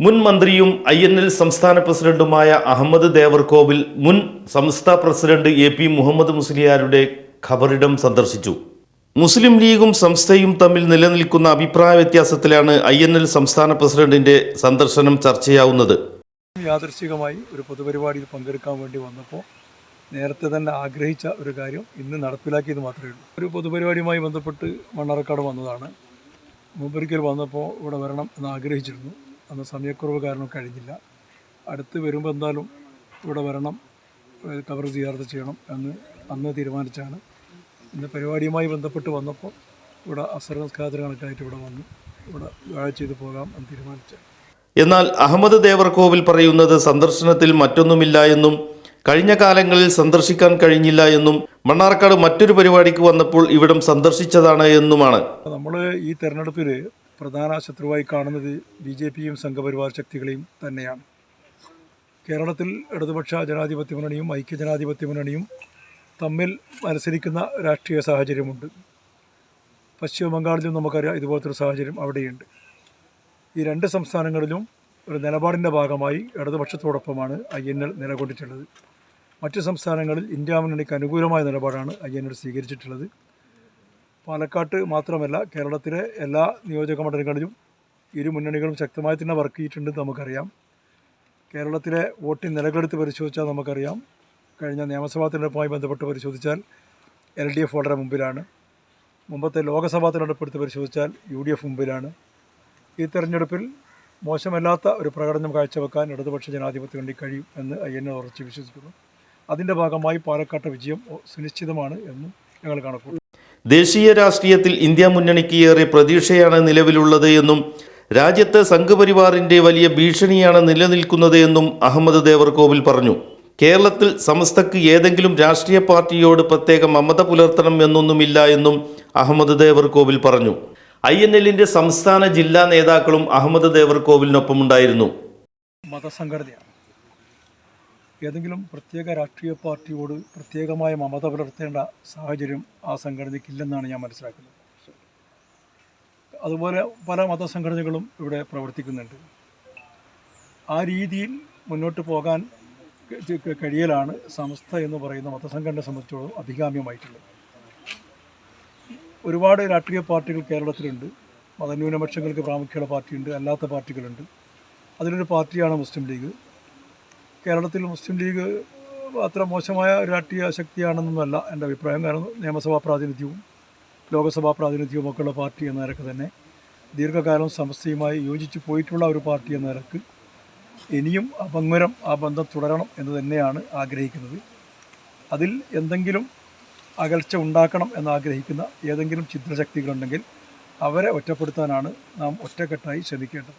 മുൻ മന്ത്രിയും I N L സംസ്ഥാന പ്രസിഡന്റുമായ അഹമ്മദ് ദേവർകോവിൽ മുൻ സംസ്ഥാന പ്രസിഡന്റ് എ പി മുഹമ്മദ് മുസ്ലിയാരുടെ ഖബറിടം സന്ദർശിച്ചു. മുസ്ലിം ലീഗും സംസ്ഥയും തമ്മിൽ നിലനിൽക്കുന്ന അഭിപ്രായ വ്യത്യാസത്തിലാണ് ഐ എൻ എൽ സംസ്ഥാന പ്രസിഡന്റിന്റെ സന്ദർശനം ചർച്ചയാവുന്നത്. യാദൃശ്ചികമായി ഒരു പൊതുപരിപാടിയിൽ പങ്കെടുക്കാൻ വേണ്ടി വന്നപ്പോൾ നേരത്തെ തന്നെ ആഗ്രഹിച്ച ഒരു കാര്യം ഇന്ന് നടപ്പിലാക്കിയത് മാത്രമേ ഉള്ളൂ. ഒരു പൊതുപരിപാടിയുമായി ബന്ധപ്പെട്ട് മണ്ണാർക്കാട് വന്നതാണ്. മുമ്പൊരിക്കൽ വന്നപ്പോൾ ഇവിടെ വരണം എന്ന് ആഗ്രഹിച്ചിരുന്നു. അന്ന് സമയക്കുറവ് കാരണം കഴിഞ്ഞില്ല. അടുത്ത് വരുമ്പോൾ എന്തായാലും ഇവിടെ വരണം കവർ കബർ ചെയ്യണം എന്ന് അന്ന് തീരുമാനിച്ചാണ്. ഇന്ന് പരിപാടിയുമായി ബന്ധപ്പെട്ട് വന്നപ്പോൾ ഇവിടെ അസർ നമസ്കാരത്തിന് കണക്കായിട്ട് ഇവിടെ വന്നു. ഇവിടെ വ്യാഴ്ച ചെയ്ത് പോകാം എന്ന് തീരുമാനിച്ചു എന്നാൽ അഹമ്മദ് ദേവർകോവിൽ പറയുന്നത് സന്ദർശനത്തിൽ മറ്റൊന്നുമില്ല എന്നും കഴിഞ്ഞ കാലങ്ങളിൽ സന്ദർശിക്കാൻ കഴിഞ്ഞില്ല എന്നും മണ്ണാർക്കാട് മറ്റൊരു പരിപാടിക്ക് വന്നപ്പോൾ ഇവിടം സന്ദർശിച്ചതാണ് എന്നുമാണ്. നമ്മൾ ഈ തെരഞ്ഞെടുപ്പിൽ പ്രധാന ശത്രുവായി കാണുന്നത് ബി ജെ പിയും സംഘപരിവാർ ശക്തികളെയും തന്നെയാണ്. കേരളത്തിൽ ഇടതുപക്ഷ ജനാധിപത്യ മുന്നണിയും ഐക്യ ജനാധിപത്യ മുന്നണിയും തമ്മിൽ മത്സരിക്കുന്ന രാഷ്ട്രീയ സാഹചര്യമുണ്ട്. പശ്ചിമ ബംഗാളിലും നമുക്കറിയാം ഇതുപോലത്തൊരു സാഹചര്യം അവിടെയുണ്ട്. ഈ രണ്ട് സംസ്ഥാനങ്ങളിലും ഒരു നിലപാടിന്റെ ഭാഗമായി ഇടതുപക്ഷത്തോടൊപ്പമാണ് ഐ എൻ എൽ നിലകൊണ്ടിട്ടുള്ളത്. മറ്റ് സംസ്ഥാനങ്ങളിൽ ഇന്ത്യ മുന്നണിക്ക് അനുകൂലമായ നിലപാടാണ് ഐ എൻ എൽ സ്വീകരിച്ചിട്ടുള്ളത്. പാലക്കാട്ട് മാത്രമല്ല കേരളത്തിലെ എല്ലാ നിയോജക മണ്ഡലങ്ങളിലും ഇരു മുന്നണികളും ശക്തമായി തന്നെ വർക്ക് ചെയ്തിട്ടുണ്ടെന്ന് നമുക്കറിയാം. കേരളത്തിലെ വോട്ടിംഗ് നിലകളെടുത്ത് പരിശോധിച്ചാൽ നമുക്കറിയാം. കഴിഞ്ഞ നിയമസഭാ തിരഞ്ഞെടുപ്പുമായി ബന്ധപ്പെട്ട് പരിശോധിച്ചാൽ എൽ ഡി എഫ് വളരെ മുമ്പിലാണ്. മുമ്പത്തെ ലോക്സഭാ തിരഞ്ഞെടുപ്പെടുത്ത് പരിശോധിച്ചാൽ യു ഡി എഫ് മുമ്പിലാണ്. ഈ തെരഞ്ഞെടുപ്പിൽ മോശമല്ലാത്ത ഒരു പ്രകടനം കാഴ്ചവെക്കാൻ ഇടതുപക്ഷ ജനാധിപത്യ വേണ്ടി കഴിയും എന്ന് ഐ എൻ ഉറച്ച് വിശ്വസിക്കുന്നു. അതിന്റെ ഭാഗമായി പാലക്കാട്ടെ വിജയം സുനിശ്ചിതമാണ് എന്ന് ഞങ്ങൾ കണക്കൂട്ടുന്നു ദേശീയ രാഷ്ട്രീയത്തിൽ ഇന്ത്യ മുന്നണിക്ക് ഏറെ പ്രതീക്ഷയാണ് നിലവിലുള്ളത് എന്നും രാജ്യത്ത് സംഘപരിവാറിന്റെ വലിയ ഭീഷണിയാണ് നിലനിൽക്കുന്നത് എന്നും അഹമ്മദ് ദേവർകോവിൽ പറഞ്ഞു. കേരളത്തിൽ സമസ്തക്ക് ഏതെങ്കിലും രാഷ്ട്രീയ പാർട്ടിയോട് പ്രത്യേക മമത പുലർത്തണം എന്നൊന്നുമില്ല എന്നും അഹമ്മദ് ദേവർകോവിൽ പറഞ്ഞു. ഐ എൻ എല്ലിന്റെ സംസ്ഥാന ജില്ലാ നേതാക്കളും അഹമ്മദ് ദേവർകോവിലിനൊപ്പമുണ്ടായിരുന്നു. മതസംഘടനയാണ്. ഏതെങ്കിലും പ്രത്യേക രാഷ്ട്രീയ പാർട്ടിയോട് പ്രത്യേകമായ മമത പുലർത്തേണ്ട സാഹചര്യം ആ സംഘടനയ്ക്കില്ലെന്നാണ് ഞാൻ മനസ്സിലാക്കുന്നത്. അതുപോലെ പല മതസംഘടനകളും ഇവിടെ പ്രവർത്തിക്കുന്നുണ്ട്. ആ രീതിയിൽ മുന്നോട്ട് പോകാൻ കഴിയലാണ് സംസ്ഥ എന്ന് പറയുന്ന മതസംഘടനയെ സംബന്ധിച്ചോളം അഭികാമ്യമായിട്ടുള്ളത്. ഒരുപാട് രാഷ്ട്രീയ പാർട്ടികൾ കേരളത്തിലുണ്ട്. മതന്യൂനപക്ഷങ്ങൾക്ക് പ്രാമുഖ്യമുള്ള പാർട്ടിയുണ്ട്. അല്ലാത്ത പാർട്ടികളുണ്ട്. അതിലൊരു പാർട്ടിയാണ് മുസ്ലിം ലീഗ്. കേരളത്തിൽ മുസ്ലിം ലീഗ് അത്ര മോശമായ ഒരു രാഷ്ട്രീയ ശക്തിയാണെന്നൊന്നുമല്ല എന്റെ അഭിപ്രായം. കാരണം നിയമസഭാ പ്രാതിനിധ്യവും ലോകസഭാ പ്രാതിനിധ്യവും ഒക്കെ ഉള്ള പാർട്ടി എന്ന നിരക്ക് തന്നെ ദീർഘകാലം സമസ്തയുമായി യോജിച്ച് പോയിട്ടുള്ള ഒരു പാർട്ടി എന്ന നിരക്ക് ഇനിയും അപങ്കുരം ആ ബന്ധം തുടരണം എന്ന് തന്നെയാണ് ആഗ്രഹിക്കുന്നത്. അതിൽ എന്തെങ്കിലും അകൽച്ച ഉണ്ടാക്കണം എന്നാഗ്രഹിക്കുന്ന ഏതെങ്കിലും ചിത്രശക്തികളുണ്ടെങ്കിൽ അവരെ ഒറ്റപ്പെടുത്താനാണ് നാം ഒറ്റക്കെട്ടായി ശ്രമിക്കേണ്ടത്.